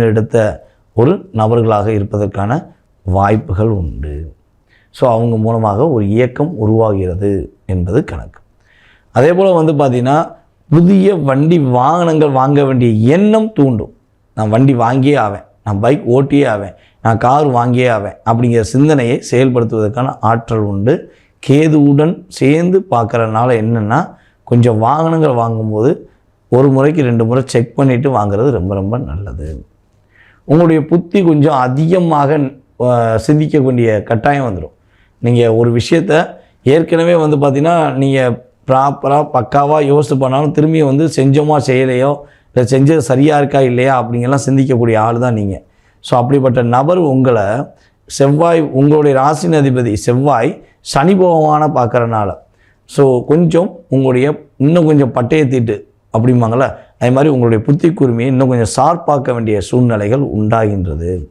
எடுத்த ஒரு நபர்களாக இருப்பதற்கான வாய்ப்புகள் உண்டு. ஸோ அவங்க மூலமாக ஒரு இயக்கம் உருவாகிறது என்பது கணக்கு. அதே போல் வந்து பார்த்திங்கன்னா புதிய வண்டி வாகனங்கள் வாங்க வேண்டிய எண்ணம் தூண்டும். நான் வண்டி வாங்கியே ஆவேன். நான் பைக் ஓட்டியே ஆவேன். நான் கார் வாங்கியே ஆவேன். அப்படிங்கிற சிந்தனையை செயல்படுத்துவதற்கான ஆற்றல் உண்டு. கேதுவுடன் சேர்ந்து பார்க்குறதுனால என்னென்னா கொஞ்சம் வாகனங்கள் வாங்கும்போது ஒரு முறைக்கு ரெண்டு முறை செக் பண்ணிவிட்டு வாங்குறது ரொம்ப ரொம்ப நல்லது. உங்களுடைய புத்தி கொஞ்சம் அதிகமாக சிந்திக்கக்கூடிய கட்டாயம் வந்துடும் நீங்கள் ஒரு விஷயத்த ஏற்கனவே வந்து பார்த்தீங்கன்னா நீங்கள் ப்ராப்பராக பக்காவாக யோசித்து பண்ணாலும் திரும்பி வந்து செஞ்சோமா செய்யலையோ இல்லை செஞ்சது சரியாக இருக்கா இல்லையா அப்படிங்கெல்லாம் சிந்திக்கக்கூடிய ஆள் தான் நீங்கள் ஸோ அப்படிப்பட்ட நபர் உங்களை செவ்வாய் உங்களுடைய ராசின் அதிபதி செவ்வாய் சனி பார்க்குறனால. ஸோ கொஞ்சம் உங்களுடைய இன்னும் கொஞ்சம் பட்டயத்திட்டு அப்படிம்பாங்களே அதே மாதிரி உங்களுடைய புத்தி கூர்மையை இன்னும் கொஞ்சம் சார்பாக்க வேண்டிய சூழ்நிலைகள் உண்டாகின்றது.